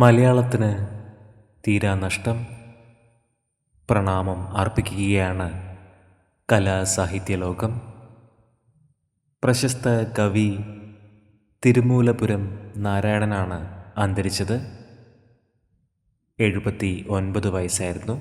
മലയാളത്തിന് തീരാ നഷ്ടം. പ്രണാമം അർപ്പിക്കുകയാണ് കലാസാഹിത്യലോകം. പ്രശസ്ത കവി തിരുമൂലപുരം നാരായണനാണ് അന്തരിച്ചത്. എഴുപത്തി ഒൻപത് വയസ്സായിരുന്നു.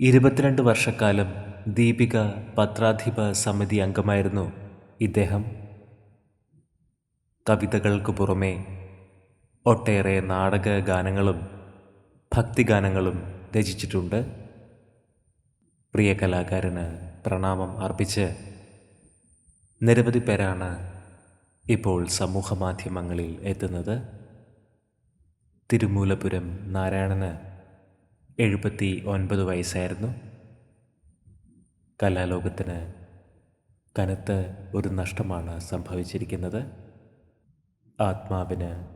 ഇരുപത്തിരണ്ട് വർഷക്കാലം ദീപിക പത്രാധിപ സമിതി അംഗമായിരുന്നു ഇദ്ദേഹം. കവിതകൾക്ക് പുറമെ ഒട്ടേറെ നാടക ഗാനങ്ങളും ഭക്തിഗാനങ്ങളും രചിച്ചിട്ടുണ്ട്. പ്രിയ കലാകാരന് പ്രണാമം അർപ്പിച്ച് നിരവധി പേരാണ് ഇപ്പോൾ സമൂഹ മാധ്യമങ്ങളിൽ എത്തുന്നത്. തിരുമൂലപുരം നാരായണന് എഴുപത്തി ഒൻപത് വയസ്സായിരുന്നു. കലാലോകത്തിന് കനത്ത ഒരു നഷ്ടമാണ് സംഭവിച്ചിരിക്കുന്നത്. ആത്മാവിന്